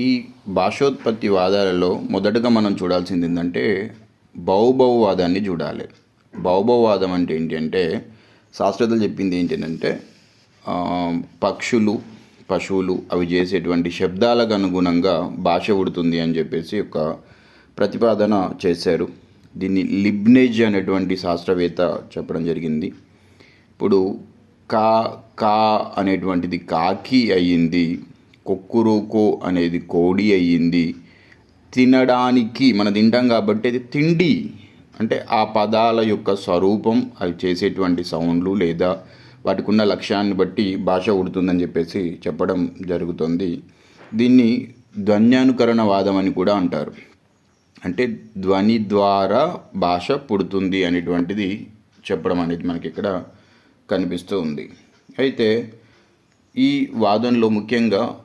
ఈ భాషోత్పత్తి వాదాలలో మొదటగా మనం చూడాల్సింది ఏంటంటే బహుబహువాదాన్ని చూడాలి. బహుబహువాదం అంటే ఏంటంటే శాస్త్రవేత్తలు చెప్పింది ఏంటంటే పక్షులు పశువులు అవి చేసేటువంటి శబ్దాలకు అనుగుణంగా భాష ఉడుతుంది అని చెప్పేసి ఒక ప్రతిపాదన చేశారు. దీన్ని లిబ్నేజ్ అనేటువంటి శాస్త్రవేత్త చెప్పడం జరిగింది. ఇప్పుడు కా కా అనేటువంటిది కాకి అయ్యింది. కొక్కురుకో అనేది కోడి అయ్యింది. తినడానికి మనం తింటాం కాబట్టి అది తిండి. అంటే ఆ పదాల యొక్క స్వరూపం అవి చేసేటువంటి సౌండ్లు లేదా వాటికి ఉన్న లక్ష్యాన్ని బట్టి భాష ఉడుతుందని చెప్పేసి చెప్పడం జరుగుతుంది. దీన్ని ధ్వన్యానుకరణ వాదం అని కూడా అంటారు. అంటే ధ్వని ద్వారా భాష పుడుతుంది అనేటువంటిది చెప్పడం అనేది మనకి ఇక్కడ కనిపిస్తూ ఉంది. అయితే ఈ వాదనలో ముఖ్యంగా